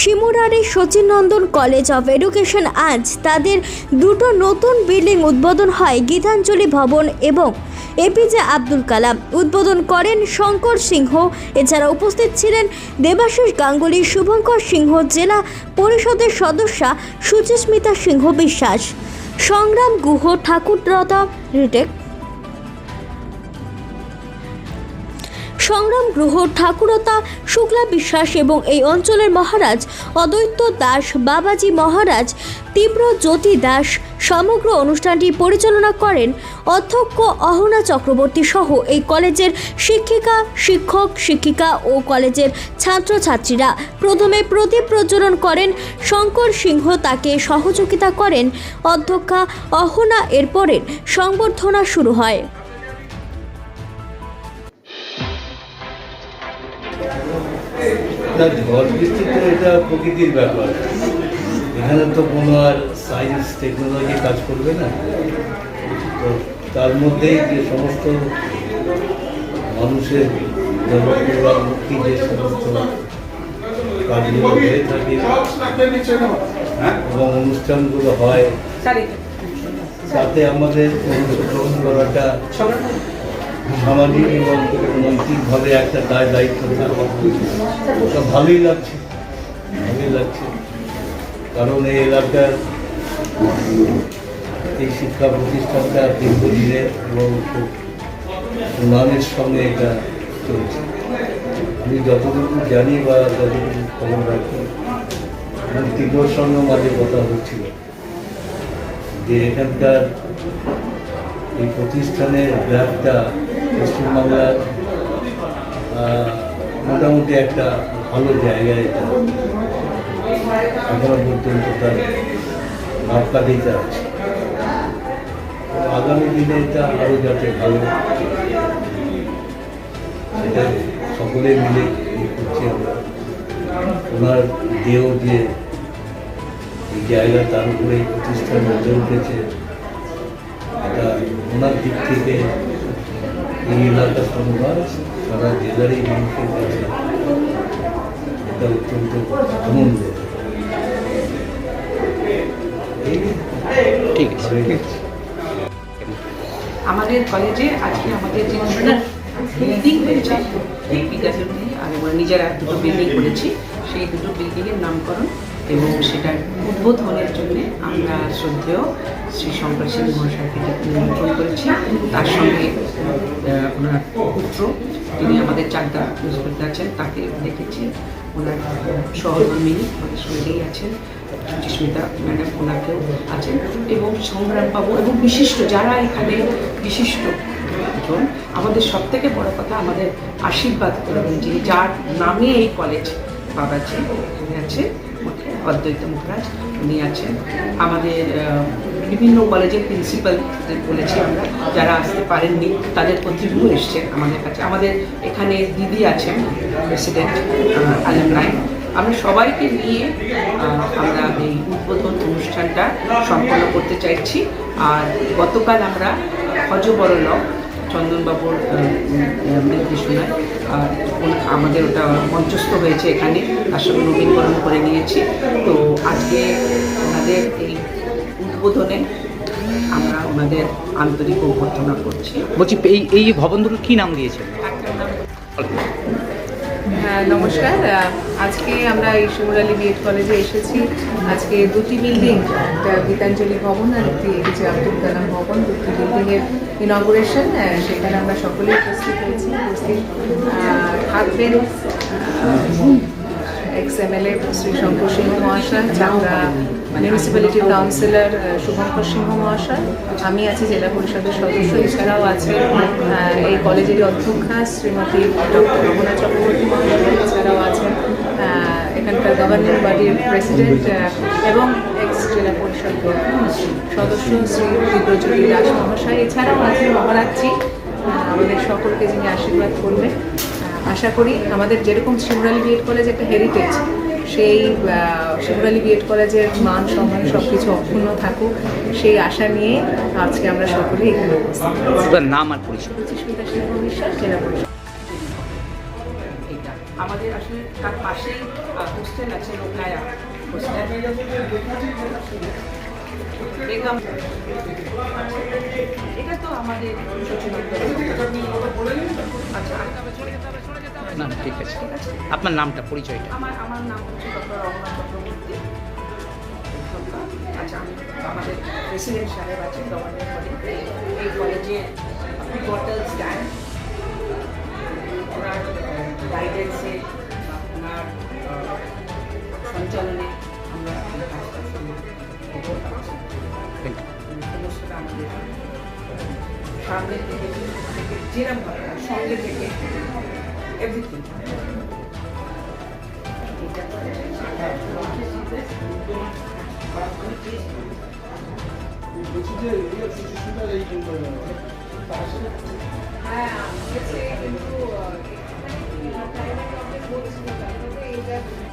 Shimurali Sachinandan college of education আজ তাদের দুটো নতুন বিল্ডিং উদ্বোধন হয় গীতাঞ্জলি ভবন এবং এপিজে আব্দুল কালাম। উদ্বোধন করেন শঙ্কর সিংহ। এছাড়া উপস্থিত ছিলেন দেবাশিস গাঙ্গুলি, শুভঙ্কর সিংহ, জেলা পরিষদের সদস্যা সুচিস্মিতা সিংহ বিশ্বাস, সংগ্রাম গুহ ঠাকুরদাতা রিটেক সংগ্রাম গ্রহ ঠাকুরতা, শুক্লা বিশ্বাস এবং এই অঞ্চলের মহারাজ অদ্বৈত দাস, বাবাজি মহারাজ, তীব্র জ্যোতি দাস সমগ্র অনুষ্ঠানটি পরিচালনা করেন অধ্যক্ষ অহনা চক্রবর্তী সহ এই কলেজের শিক্ষিকা, শিক্ষক, শিক্ষিকা ও কলেজের ছাত্রছাত্রীরা। প্রথমে প্রদীপ প্রজ্বলন করেন, শঙ্কর সিংহ তাকে সহযোগিতা করেন, অধ্যক্ষা অহনা এরপরের সংবর্ধনা শুরু হয়। না ঝড় বৃষ্টি তো এটা প্রকৃতির ব্যাপার। এখানে তো কোনো আর সায়েন্স টেকনোলজি কাজ করবে না। তো তার মধ্যেই যে সমস্ত মানুষের জনকল্যাণমুখী যে সমস্ত কাজগুলো হয়ে থাকে এবং অনুষ্ঠানগুলো হয় তাতে আমাদের অংশগ্রহণ করাটা সামাজিক এবং নৈতিকভাবে একটা দায় দায়িত্ব ওটা ভালোই লাগছে ভালোই লাগছে। কারণ এই এলাকার এই শিক্ষা প্রতিষ্ঠানটা দীর্ঘদিনের এবং খুব সুনামের সঙ্গে এটা চলছে। আমি যতটুকু জানি বা যতটুকু খবর রাখি, আমার তীব্র সঙ্গে মাঝে কথা হচ্ছিল যে এখানকার এই প্রতিষ্ঠানের ব্যাপটা পশ্চিমবাংলার মোটামুটি একটা ভালো জায়গায় এটা এখনও পর্যন্ত তার মাপকা দিতে আছে আগামী দিনে এটা আরও যাতে ভালো, সেটা সকলে মিলে করছি আমরা। ওনার দেহ যে এই জায়গা, তার উপরে এই প্রতিষ্ঠান গড়ে উঠেছে এটা ওনার দিক থেকে এই এলাকার সমাজ সারা জেলারই মানুষের কাছে এটা অত্যন্ত আনন্দ ঠিক আছে ভালোই ঠিক লাগছে। আমাদের কলেজে আজকে আমাদের যে বিল্ডিং হয়েছে বিকাশনী আর আমরা নিজেরা দুটো বিল্ডিং করেছি সেই দুটো বিল্ডিংয়ের নামকরণ এবং সেটার উদ্বোধনের জন্য আমরা শ্রদ্ধেয় শ্রী শঙ্কর সিং মহাশয়কে নিমন্ত্রণ করেছি। তার সঙ্গে ওনার পুত্র তিনি আমাদের চাকদা প্রিন্সিপালতে আছেন, তাকে দেখেছি। ওনার সহধর্মিনী আমাদের সঙ্গেই আছেন সুচিস্মিতা ম্যাডাম, ওনাকেও আছেন। এবং সংগ্রাম বাবু এবং বিশিষ্ট যারা এখানে বিশিষ্ট জন, আমাদের সব থেকে বড় কথা আমাদের আশীর্বাদ করবেন যিনি, যার নামে এই কলেজ বাবাজি আছেন। অদ্বৈত মুখরাজ উনি আছেন। আমাদের বিভিন্ন কলেজের প্রিন্সিপাল বলেছি আমরা, যারা আসতে পারেননি, তাদের প্রতিনিধিও এসছেন আমাদের কাছে। আমাদের এখানে দিদি আছেন প্রেসিডেন্ট আলম আলমরাই আমরা সবাইকে নিয়ে আমরা এই উদ্বোধন অনুষ্ঠানটা সম্পন্ন করতে চাইছি। আর গতকাল আমরা হজবরল চন্দনবাবুর নির্দেশনায়। আর আমাদের ওটা মঞ্চস্থ হয়েছে এখানে। তার সঙ্গে নবীনকরণ করে নিয়েছি। তো আজকে ওনাদের এই উদ্বোধনে আমরা ওনাদের আন্তরিক অভ্যর্থনা করছি। বলছি এই এই ভবন দুটো কি নাম দিয়েছে নাম নমস্কার। আজকে আমরা এই শিমুরালী বিএড কলেজে এসেছি। আজকে দুটি বিল্ডিং একটা গীতাঞ্জলি ভবন আর একটি এপিজে আব্দুল কালাম ভবন, দুটি বিল্ডিংয়ের ইনগুরেশন সেখানে আমরা সকলেই উপস্থিত হয়েছি, উপস্থিত থাকবেন ex M L A Shri Shankar Singha মহাশয়, চাকরা মিউনিসিপ্যালিটির কাউন্সিলর শুভঙ্কর সিংহ মহাশয়, আমি আছি জেলা পরিষদের সদস্য, এছাড়াও আছে এই কলেজেরই অধ্যক্ষা শ্রীমতী ডক্টর রমনা চক্রবর্তী মহাশয় এছাড়াও আছেন আহ, এখানকার গভর্নিং বডির প্রেসিডেন্ট এবং এক্স জেলা পরিষদ সদস্য শ্রী তীব্রজ্যোতি দাস মহাশয়। এছাড়াও আছেন মহারাজ্জি আমাদের সকলকে যিনি আশীর্বাদ করবেন। আশা করি আমাদের যেরকম শিমুরালী বিএড কলেজ একটা হেরিটেজ সেই আহ, শিমুরালী বিএড কলেজের মান সম্মান সব কিছু অক্ষুণ্ণ থাকুক। সেই আশা নিয়ে আজকে আমরা সকলেই এখানে নাম আর পরিচয়। জেলা পরিষদ। আমাদের আসলে তার পাশেই হোস্টেল আছে লোকায়া হোস্টেল বেগম। এটা তো আমাদের আচ্ছা না ঠিক আছে। আপনার নামটা পরিচয়টা। আমার আমার নাম হচ্ছে ডক্টর রমনা চক্রবর্তী। আচ্ছা আমি আমাদের প্রেসিডেন্ট সাহেব আছেন গভর্নমেন্ট কলেজে এই কলেজে পিভটাল স্ট্যান্ড সামনে থেকে থেকে যেরকম ভাবে আর সঙ্গে থেকে এভরিথিং হ্যাঁ কিন্তু